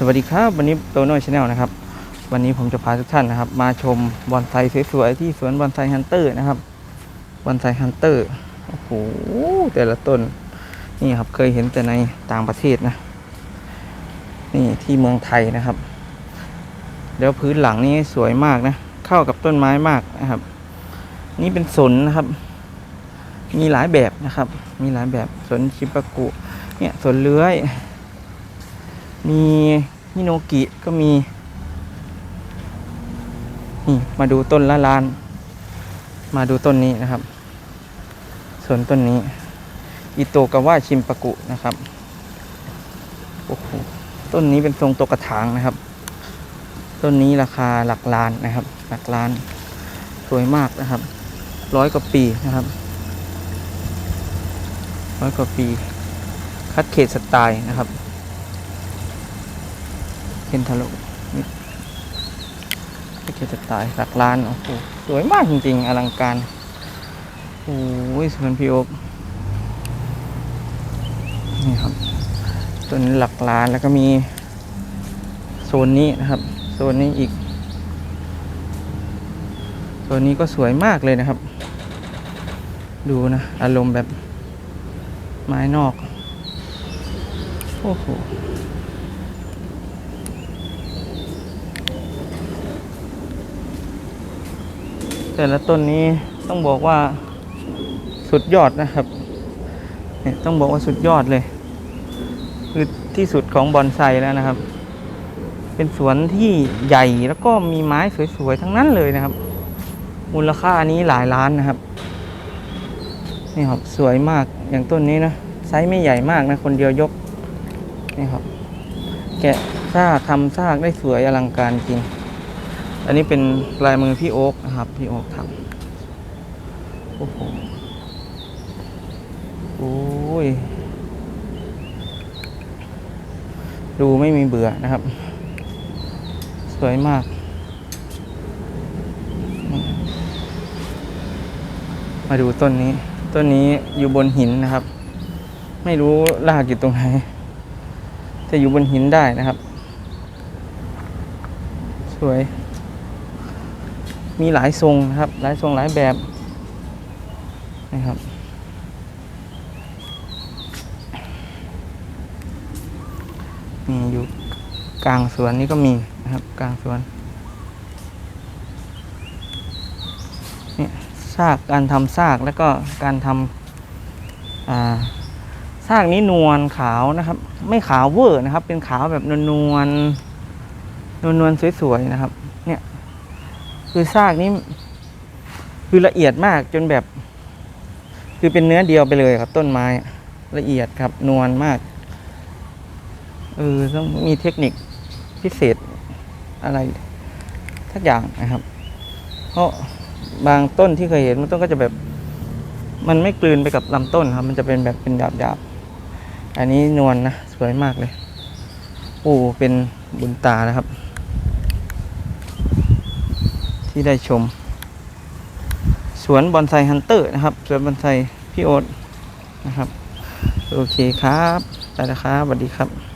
สวัสดีครับวันนี้โตโน่ชาแนลนะครับ วันนี้ผมจะพาทุกท่านนะครับ มาชมบอนไซสวยๆที่สวนบอนไซฮันเตอร์นะครับบอนไซฮันเตอร์โอ้โหแต่ละต้นนี่ครับเคยเห็นแต่ในต่างประเทศนะ นี่ที่เมืองไทยนะครับ แล้วพื้นหลังนี่สวยมากนะ เข้ากับต้นไม้มากนะครับ นี่เป็นสนนะครับ มีหลายแบบนะครับ มีหลายแบบสนชิปากุเนี่ยสนเลื้อย มีฮิโนกิก็มี นี่มาดูต้นละลาน มาดูต้นนี้นะครับ ส่วนต้นนี้ อิโตกาวะชิมปากุนะครับ โอ้โห ต้นนี้เป็นทรงตัวกระถางนะครับ ต้นนี้ราคาหลักล้านนะครับ หลักล้าน สวยมากนะครับ ร้อยกว่าปีนะครับ ร้อยกว่าปี คัดเขตสไตล์นะครับ เคนทาโร่นี่คัดเขตสไตล์หลักล้านโอ้โหสวยมากจริงๆ อลังการโอ้ยสวนพี่โอ๊คนี่ครับต้นหลักล้านแล้วก็มีโซนนี้นะครับ โซนนี้อีกโซนนี้ก็สวยมากเลยนะครับ ดูนะ อารมณ์แบบไม้นอก โอ้โห แต่ละต้นนี้ต้องบอกว่าสุดยอดนะครับเนี่ยต้องบอกว่าสุดยอดเลย คือที่สุดของบอนไซแล้วนะครับ เป็นสวนที่ใหญ่แล้วก็มีไม้สวยๆทั้งนั้นเลยนะครับ มูลค่านี้หลายล้านนะครับนี่ครับสวยมากอย่างต้นนี้นะไซส์ไม่ใหญ่มากนะคนเดียวยกนี่ครับแกะซากทำซากได้สวยอลังการจริง อันนี้เป็นลายมือพี่โอ๊กนะครับพี่โอ๊กทำโอ้โหโอ้ยดูไม่มีเบื่อนะครับ สวยมาก มาดูต้นนี้ ต้นนี้อยู่บนหินนะครับ ไม่รู้รากอยู่ตรงไหนจะอยู่บนหินได้นะครับ สวย มีหลายทรงนะครับ หลายทรงหลายแบบนะครับ มีอยู่กลางสวนนี่ก็มีนะครับ กลางสวนเนี่ยซากการทำซากแล้วก็การทำอ่าซากนี้นวลขาวนะครับ ไม่ขาวเวอร์นะครับ เป็นขาวแบบนวลนวลนวลนวลสวยๆนะครับ เนี่ย คือซากนี้ คือละเอียดมากจนแบบ คือเป็นเนื้อเดียวไปเลยครับ ต้นไม้ละเอียดครับ นวลมากเออต้องมีเทคนิคพิเศษอะไรทักอย่างนะครับ เพราะบางต้นที่เคยเห็นมันต้นก็จะแบบ มันไม่กลืนไปกับลำต้นครับ มันจะเป็นแบบเป็นหยาบหยาบอันนี้นวลนะสวยมากเลย โอ้เป็นบุญตานะครับ ที่ได้ชม สวนบอนไซฮันเตอร์นะครับ สวนบอนไซพี่โอ๊ตนะครับ โอเคครับไปแล้วครับสวัสดีครับ